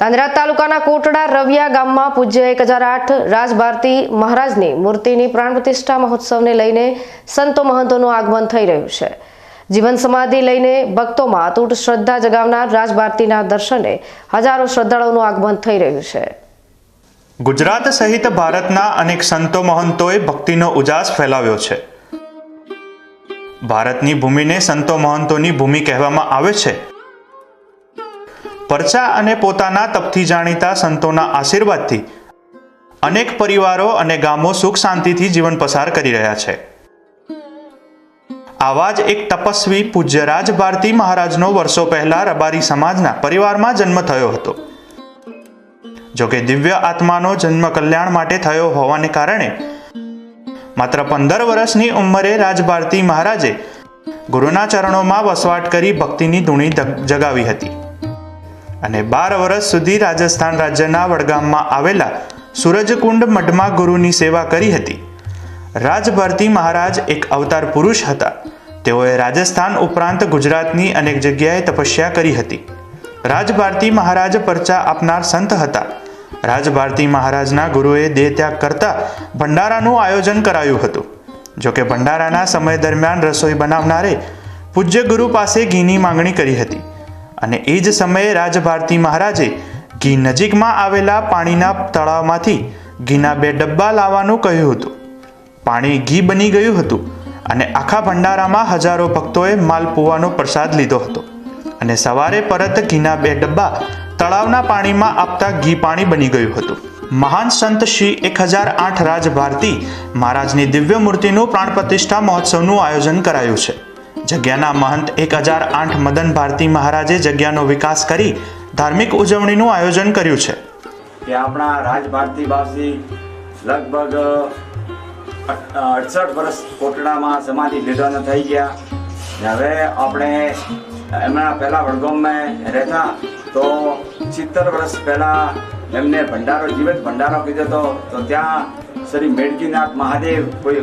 તાંદરા તાલુકાના કોટડા રવિયા ગામમાં પૂજ્ય એક હજાર આઠ રાજભારતી મહારાજની મૂર્તિની પ્રાણ પ્રતિષ્ઠા મહોત્સવને લઈને સંતો મહંતોનું આગમન થઈ રહ્યું છે. જીવન સમાધિ લઈને ભક્તોમાં અતૂટ શ્રદ્ધા જગાવનાર રાજભારતીના દર્શને હજારો શ્રદ્ધાળુઓનું આગમન થઈ રહ્યું છે. ગુજરાત સહિત ભારતના અનેક સંતો મહંતોએ ભક્તિનો ઉજાસ ફેલાવ્યો છે. ભારતની ભૂમિને સંતો મહંતોની ભૂમિ કહેવામાં આવે છે. પરચા અને પોતાના તપથી જાણીતા સંતોના આશીર્વાદથી અનેક પરિવારો અને ગામો સુખ શાંતિથી જીવન પસાર કરી રહ્યા છે. આવા જ એક તપસ્વી પૂજ્ય રાજ ભારતી મહારાજનો વર્ષો પહેલા રબારી સમાજના પરિવારમાં જન્મ થયો હતો. જોકે દિવ્ય આત્માનો જન્મ કલ્યાણ માટે થયો હોવાને કારણે માત્ર પંદર વર્ષની ઉંમરે રાજભારતી મહારાજે ગુરુના ચરણોમાં વસવાટ કરી ભક્તિની ધૂણી જગાવી હતી. અને બાર વર્ષ સુધી રાજસ્થાન રાજ્યના વડગામમાં આવેલા સૂરજકુંડ મઠમાં ગુરુની સેવા કરી હતી. રાજભારતી મહારાજ એક અવતાર પુરુષ હતા. તેઓએ રાજસ્થાન ઉપરાંત ગુજરાતની અનેક જગ્યાએ તપસ્યા કરી હતી. રાજભારતી મહારાજ પરચા આપનાર સંત હતા. રાજભારતી મહારાજના ગુરુએ દેહ ત્યાગ કરતા ભંડારાનું આયોજન કરાયું હતું. જોકે ભંડારાના સમય દરમિયાન રસોઈ બનાવનારે પૂજ્ય ગુરુ પાસે ઘીની માંગણી કરી હતી. અને એ જ સમયે રાજભારતી મહારાજે ઘી નજીકમાં આવેલા પાણીના તળાવમાંથી ઘીના બે ડબ્બા લાવવાનું કહ્યું હતું. પાણી ઘી બની ગયું હતું અને આખા ભંડારામાં હજારો ભક્તોએ માલપુવાનો પ્રસાદ લીધો હતો અને સવારે પરત ઘીના બે ડબ્બા તળાવના પાણીમાં આપતા ઘી પાણી બની ગયું હતું. મહાન સંત શ્રી એક હજાર આઠ રાજ ભારતી મહારાજની દિવ્ય મૂર્તિનું પ્રાણ પ્રતિષ્ઠા મહોત્સવનું આયોજન કરાયું છે. જગ્યાના મહંત એક હજાર આઠ મદન ભારતી મહારાજે જગ્યાનો વિકાસ કરી ધાર્મિક ઉજવણીનું આયોજન કર્યું છે. કે આપણા રાજ ભારતી બાપજી લગભગ અડસઠ વર્ષ કોટડામાં સમાધિ નિધન થઈ ગયા. હવે આપણે એમના પહેલા વડગામમાં રહેતા, તો સિત્તેર વર્ષ પહેલા એમને ભંડારો, જીવિત ભંડારો કીધો હતો તો ત્યાં શ્રી મેડકીનાથ મહાદેવ કોઈ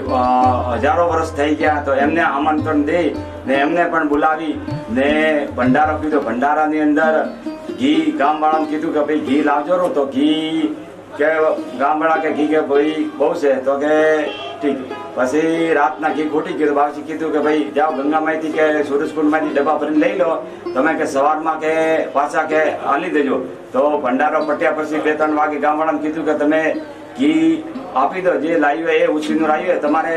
હજારો વર્ષ થઈ ગયા તો એમને આમંત્રણ દે ને એમને પણ બોલાવી ને ભંડારો કીધો. ભંડારાની અંદર ઘી ગામવાળાને કીધું કે ભાઈ ઘી લાવજો તો ઘી કે ગામવાળા કે ઘી કે ભાઈ બહુ છે. તો કે ઠીક. પછી રાતના ઘી ખોટી ગયું. બાપજી કીધું કે ભાઈ જાઓ ગંગામાંથી કે સુરજકુંડમાંથી ડબ્બા ભરીને લઈ લો. તમે કે સવારમાં કે પાછા કે આલી દેજો. તો ભંડારો પટ્યા પછી બે ત્રણ વાગે ગામવાળાને કીધું કે તમે ઘી આપી દો, જે લાવ્યું એ ઉછીનું લાવ્યું તમારે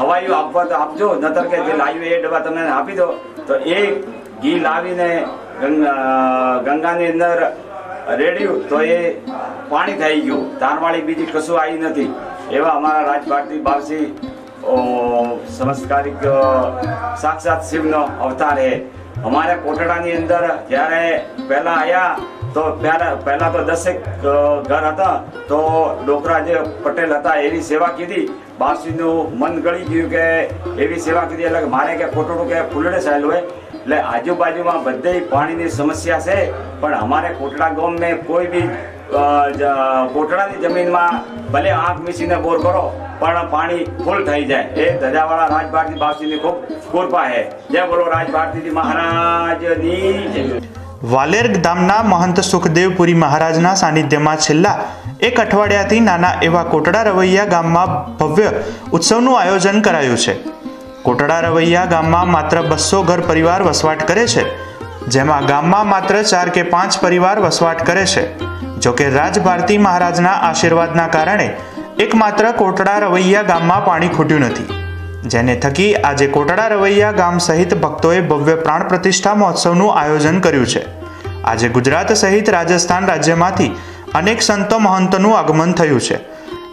હવાયું આપવા તો આપજો નતર કે જે લાવ્યું એ ડબ્બા તમે આપી દો. તો એ ઘી લાવીને ગંગાની અંદર રેડ્યું, તો એ પાણી થઈ ગયું. તારવાળી બીજી કશું આવી નથી. એવા અમારા રાજભારતી બારસી સંસ્કારિક સાક્ષાત શિવનો અવતાર છે અમારે કોટડાની અંદર જ્યારે પહેલા આવ્યા તો પહેલા પહેલા તો દસેક ઘર હતા, તો ડોકરા જે પટેલ હતા એવી સેવા કીધી. બાસીનું મન ગળી ગયું કે એવી સેવા કીધી, એટલે મારે કે કોટડું કે ફૂલડે સાયેલું હોય. એટલે આજુબાજુમાં બધે પાણીની સમસ્યા છે, પણ અમારે કોટડા ગામને કોઈ બી કોટડાની જમીનમાં ભલે આંખ મીસીને બોર કરો પણ પાણી ફૂલ થઈ જાય. એ ધજાવાળા રાજભારતી બાપજીની ખૂબ કૃપા છે. જય બોલો રાજભારતીજી મહારાજની જય. વાલેર ધામના મહંત સુખદેવપુરી મહારાજના સાનિધ્યમાં છેલ્લા એક અઠવાડિયાથી નાના એવા કોટડા રવૈયા ગામમાં ભવ્ય ઉત્સવનું આયોજન કરાયું છે. કોટડા રવૈયા ગામમાં માત્ર બસો ઘર પરિવાર વસવાટ કરે છે. જેમાં ગામમાં માત્ર ચાર કે પાંચ પરિવાર વસવાટ કરે છે. જોકે રાજભારતી મહારાજના આશીર્વાદના કારણે એકમાત્ર કોટડા રવૈયા ગામમાં પાણી ખૂટ્યું નથી. જેને થકી આજે કોટડા રવૈયા ગામ સહિત ભક્તોએ ભવ્ય પ્રાણ પ્રતિષ્ઠા મહોત્સવનું આયોજન કર્યું છે. આજે ગુજરાત સહિત રાજસ્થાન રાજ્યમાંથી અનેક સંતો મહંતોનું આગમન થયું છે.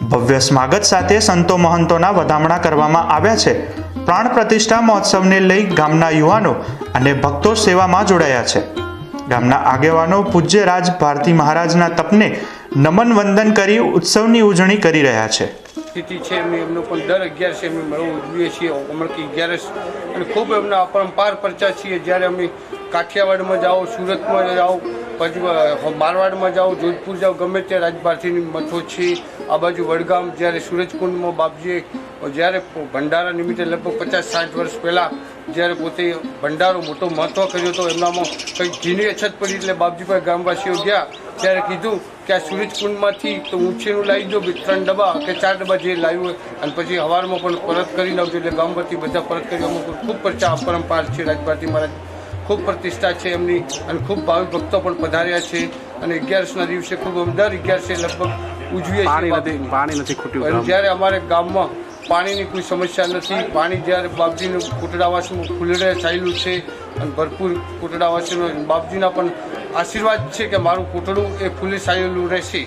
ભવ્ય સ્વાગત સાથે સંતો મહંતોના વધામણા કરવામાં આવ્યા છે. પ્રાણ પ્રતિષ્ઠા મહોત્સવને લઈ ગામના યુવાનો અને ભક્તો સેવામાં જોડાયા છે. ગામના આગેવાનો પૂજ્ય રાજ ભારતી મહારાજના તપને નમન વંદન કરી, ઉત્સવની ઉજવણી કરી રહ્યા છે. સ્થિતિ છે અમે એમનો પણ દર અગિયાર છે એમને મળવું ઉજવીએ છીએ અમરકી અગિયારસ. અને ખૂબ એમના અપરંપાર પરચા છીએ. જ્યારે અમે કાઠિયાવાડમાં જાઓ, સુરતમાં જાઓ પછી મારવાડમાં જાઓ, જોધપુર જાઓ, ગમે ત્યાં રાજભારતીની મથો છે. આ બાજુ વડગામ, જ્યારે સૂરજકુંડમાં બાપજીએ, જ્યારે ભંડારા નિમિત્તે લગભગ પચાસ સાઠ વર્ષ પહેલાં જ્યારે પોતે ભંડારો મોટો મહત્વ કર્યો હતો, એમનામાં કંઈક ઘીની અછત પડી એટલે બાપજીભાઈ ગામવાસીઓ ગયા. ત્યારે કીધું કે આ સૂરજકુંડમાંથી તો ઊંચીનું લાવી દો ત્રણ ડબ્બા કે ચાર ડબ્બા જે લાવ્યું અને પછી હવારમાં પણ પરત કરી આવજો એટલે ગામમાંથી બધા પરત કરી અમુક ખૂબ પરચા પરંપરા છે રાજભારતી મહારાજ. ખૂબ પ્રતિષ્ઠા છે એમની અને ખૂબ ભાવિક ભક્તો પણ પધાર્યા છે. અને અગિયારસના દિવસે ખૂબ અમે દર અગિયારસે લગભગ ઉજવીએ પાણી છીએ પાણી નથી ખૂટ્યું જ્યારે અમારે ગામમાં પાણીની કોઈ સમસ્યા નથી પાણી જ્યારે બાપજીનું કુટડાવાસનું ખુલ્લે થયેલું છે અને ભરપૂર કુટડાવાસીનો બાપજીના પણ આશીર્વાદ છે કે મારું કૂટડું એ ફૂલી સાયેલું રહેશે.